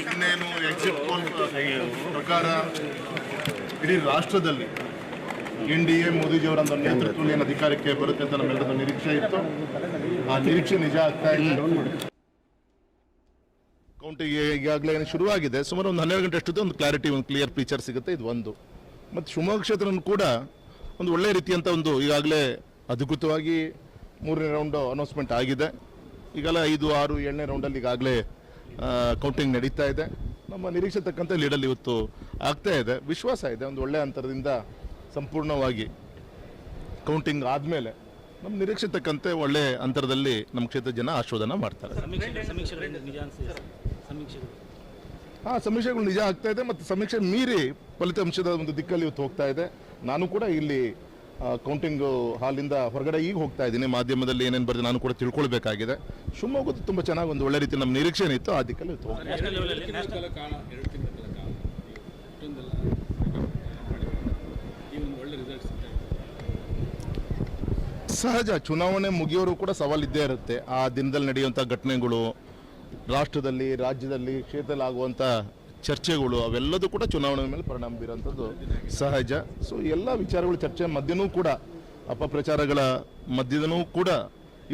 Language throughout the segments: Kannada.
ಇನ್ನೇನು ಎಕ್ಸಿಟ್ ಪೋಲ್ ಪ್ರಕಾರ ಇಡೀ ರಾಷ್ಟ್ರದಲ್ಲಿ ಎನ್ ಡಿ ಎ ಮೋದಿಜಿಯವರ ನೇತೃತ್ವದಲ್ಲಿ ಏನು ಅಧಿಕಾರಕ್ಕೆ ಬರುತ್ತೆ ಅಂತ ನಮ್ಮೆಲ್ಲರದ್ದು ನಿರೀಕ್ಷೆ ಇತ್ತು. ಆ ನಿರೀಕ್ಷೆ ನಿಜ ಆಗ್ತಾ ಇದೆ. ಕೌಂಟಿಗೆ ಈಗಾಗಲೇ ಏನು ಶುರುವಾಗಿದೆ. ಸುಮಾರು ಒಂದು ಹನ್ನೆರಡು ಗಂಟೆ ಅಷ್ಟೊತ್ತು ಒಂದು ಕ್ಲಾರಿಟಿ ಒಂದು ಕ್ಲಿಯರ್ ಪಿಕ್ಚರ್ ಸಿಗುತ್ತೆ. ಇದು ಒಂದು. ಮತ್ತು ಶಿವಮೊಗ್ಗ ಕ್ಷೇತ್ರನೂ ಕೂಡ ಒಂದು ಒಳ್ಳೆಯ ರೀತಿಯಂಥ ಒಂದು ಈಗಾಗಲೇ ಅಧಿಕೃತವಾಗಿ ಮೂರನೇ ರೌಂಡು ಅನೌನ್ಸ್ಮೆಂಟ್ ಆಗಿದೆ. ಈಗಲೇ ಐದು, ಆರು, ಏಳನೇ ರೌಂಡಲ್ಲಿ ಈಗಾಗಲೇ ಕೌಂಟಿಂಗ್ ನಡೀತಾ ಇದೆ. ನಮ್ಮ ನಿರೀಕ್ಷೆ ತಕ್ಕಂತೆ ಲೀಡಲ್ಲಿ ಇವತ್ತು ಆಗ್ತಾ ಇದೆ. ವಿಶ್ವಾಸ ಇದೆ. ಒಂದು ಒಳ್ಳೆಯ ಅಂತರದಿಂದ ಸಂಪೂರ್ಣವಾಗಿ ಕೌಂಟಿಂಗ್ ಆದಮೇಲೆ ನಮ್ಮ ನಿರೀಕ್ಷೆ ತಕ್ಕಂತೆ ಒಳ್ಳೆ ಅಂತರದಲ್ಲಿ ನಮ್ಮ ಕ್ಷೇತ್ರದ ಜನ ಆಶೋಧನ ಮಾಡ್ತಾರೆ. ಹಾಂ ಸಮೀಕ್ಷೆಗಳು ನಿಜ ಆಗ್ತಾ ಇದೆ. ಮತ್ತು ಸಮೀಕ್ಷೆ ಮೀರಿ ಫಲಿತಾಂಶದ ಒಂದು ದಿಕ್ಕಲ್ಲಿ ಇವತ್ತು ಹೋಗ್ತಾ ಇದೆ. ನಾನು ಕೂಡ ಇಲ್ಲಿ ಕೌಂಟಿಂಗ್ ಹಾಲಿಂದ ಹೊರಗಡೆ ಈಗ ಹೋಗ್ತಾ ಇದ್ದೀನಿ. ಮಾಧ್ಯಮದಲ್ಲಿ ಏನೇನು ಬರೆದು ನಾನು ಕೂಡ ತಿಳ್ಕೊಳ್ಬೇಕಾಗಿದೆ. ಶಿವಮೊಗ್ಗದ ತುಂಬ ಚೆನ್ನಾಗಿ ಒಂದು ಒಳ್ಳೆ ರೀತಿ ನಮ್ಮ ನಿರೀಕ್ಷೆ ಏನಿತ್ತು ಆ ದಿಕ್ಕಲ್ಲಿ ಸಹಜ ಚುನಾವಣೆ ಮುಗಿಯೋರು ಕೂಡ ಸವಾಲಿದ್ದೇ ಇರುತ್ತೆ. ಆ ದಿನದಲ್ಲಿ ನಡೆಯುವಂಥ ಘಟನೆಗಳು ರಾಷ್ಟ್ರದಲ್ಲಿ ರಾಜ್ಯದಲ್ಲಿ ಕ್ಷೇತ್ರದಲ್ಲಿ ಆಗುವಂಥ ಚರ್ಚೆಗಳು ಅವೆಲ್ಲದೂ ಕೂಡ ಚುನಾವಣೆ ಮೇಲೆ ಪರಿಣಾಮ ಬೀರೋಂಥದ್ದು ಸಹಜ. ಸೊ ಎಲ್ಲ ವಿಚಾರಗಳು ಚರ್ಚೆ ಮಧ್ಯನೂ ಕೂಡ ಅಪಪ್ರಚಾರಗಳ ಮಧ್ಯದನೂ ಕೂಡ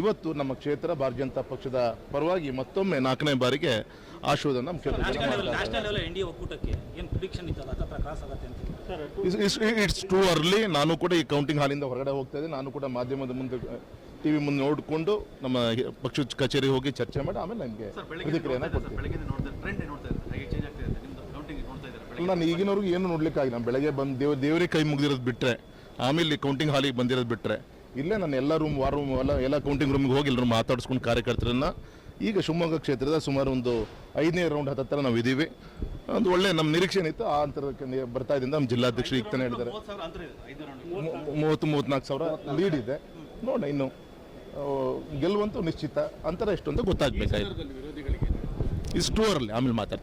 ಇವತ್ತು ನಮ್ಮ ಕ್ಷೇತ್ರ ಭಾರತೀಯ ಜನತಾ ಪಕ್ಷದ ಪರವಾಗಿ ಮತ್ತೊಮ್ಮೆ ನಾಲ್ಕನೇ ಬಾರಿಗೆ ಆಶೀರ್ವಾದ ನಮ್ಮ ಕ್ಷೇತ್ರ ಜನ national national level N D ಏನು ಪ್ರಿಡಿಕ್ಷನ್ ಇತ್ತಲ್ಲ? ಕ್ರಾಸ್ ಆಗತ್ತೆ ಅಂತ ಇಟ್ಸ್ ಟೂ ಅರ್ಲಿ ನಾನು ಕೂಡ ಈ ಕೌಂಟಿಂಗ್ ಹಾಲಿಂದ ಹೊರಗಡೆ ಹೋಗ್ತಾ ಇದ್ದೀನಿ ನಾನು ಕೂಡ ಮಾಧ್ಯಮದ ಮುಂದೆ ಟಿ ವಿ ಮುಂದೆ ನೋಡಿಕೊಂಡು ನಮ್ಮ ಪಕ್ಷದ ಕಚೇರಿ ಹೋಗಿ ಚರ್ಚೆ ಮಾಡಿ ಆಮೇಲೆ ನನಗೆ ಪ್ರತಿಕ್ರಿಯೆನ ಕೊಡ್ತೀನಿ. ಬೆಳಗ್ಗೆ ನಾನು ಈಗಿನವ್ರಿಗೆ ಏನು ನೋಡ್ಲಿಕ್ಕಾಗಿ ನಾನು ಬೆಳಗ್ಗೆ ಬಂದು ದೇವ್ ದೇವರೇ ಕೈ ಮುಗಿದಿರೋದು ಬಿಟ್ಟರೆ ಆಮೇಲೆ ಕೌಂಟಿಂಗ್ ಹಾಲಿಗೆ ಬಂದಿರೋದು ಬಿಟ್ಟರೆ ಇಲ್ಲೇ ನಾನು ಎಲ್ಲ ರೂಮ್ ವಾರ್ ರೂಮ್ ಎಲ್ಲ ಎಲ್ಲ ಕೌಂಟಿಂಗ್ ರೂಮ್ಗೆ ಹೋಗಿ ಎಲ್ಲರೂ ಮಾತಾಡಿಸ್ಕೊಂಡು ಕಾರ್ಯಕರ್ತರನ್ನು ಈಗ ಶಿವಮೊಗ್ಗ ಕ್ಷೇತ್ರದ ಸುಮಾರು ಒಂದು ಐದನೇ ರೌಂಡ್ ಹತ್ತತ್ರ ನಾವು ಇದ್ದೀವಿ ಒಂದು ಒಳ್ಳೆ ನಮ್ಮ ನಿರೀಕ್ಷೆ ಏನಿತ್ತು ಆ ಅಂತರಕ್ಕೆ ಬರ್ತಾ ಇದ್ದಿಂದ ನಮ್ಮ ಜಿಲ್ಲಾಧ್ಯಕ್ಷರು ಈಗ ತಾನೇ ಹೇಳಿದ್ದಾರೆ. ಮೂವತ್ತು ಮೂವತ್ತ್ನಾಲ್ಕು ಸಾವಿರ ಲೀಡ್ ಇದೆ. ನೋಡೋಣ ಇನ್ನು ಗೆಲ್ಲುವಂತೂ ನಿಶ್ಚಿತ. ಅಂತರ ಎಷ್ಟು ಅಂತ ಗೊತ್ತಾಗ್ಬೇಕಾಯ್ತು ಇಷ್ಟು ಅವರಲ್ಲಿ ಆಮೇಲೆ ಮಾತಾಡ್ತೀನಿ.